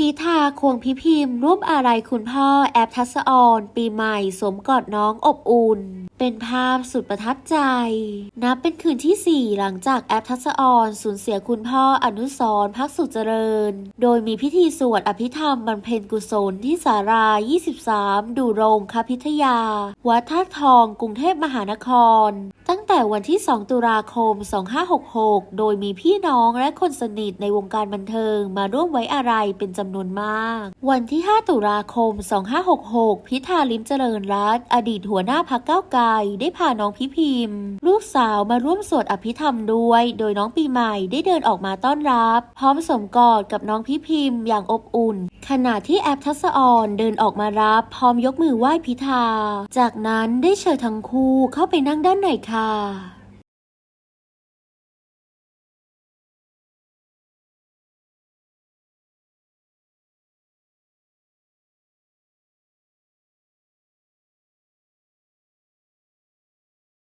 พีทาควงพิพิมพ์ รูปอะไรคุณพ่อแอปทัศออน ปีใหม่สมกอดน้องอบอุ่น เป็นภาพสุดประทับใจ นับเป็นคืนที่ 4 หลังจากแอปทัศออนสูญเสียคุณพ่ออนุสรพักสุเจริญ โดยมีพิธีสวดอภิธรรมบำเพ็ญกุศลที่สารา 23 ดูโรงคพิทยา วัดท่าทองกรุงเทพมหานคร ตั้งแต่วันที่ 2 ตุลาคม 2566 โดยมีพี่น้องและคนสนิทในวงการบันเทิงมาร่วมไว้อาลัยเป็นจำนวนมาก วันที่ 5 ตุลาคม 2566 พิธาลิมเจริญรัตอดีตหัวหน้าพักเก้าไกล ได้พาน้องพิพิมพ์ ลูกสาวมาร่วมสวดอภิธรรมด้วย โดยน้องปีใหม่ได้เดินออกมาต้อนรับ พร้อมสมกอดกับน้องพิพิมพ์อย่างอบอุ่น ขณะที่แอปทัศออนเดินออกมารับพร้อมยกมือไหว้พิธา จากนั้นได้เชิญทั้งคู่เข้าไปนั่งด้านในค่ะ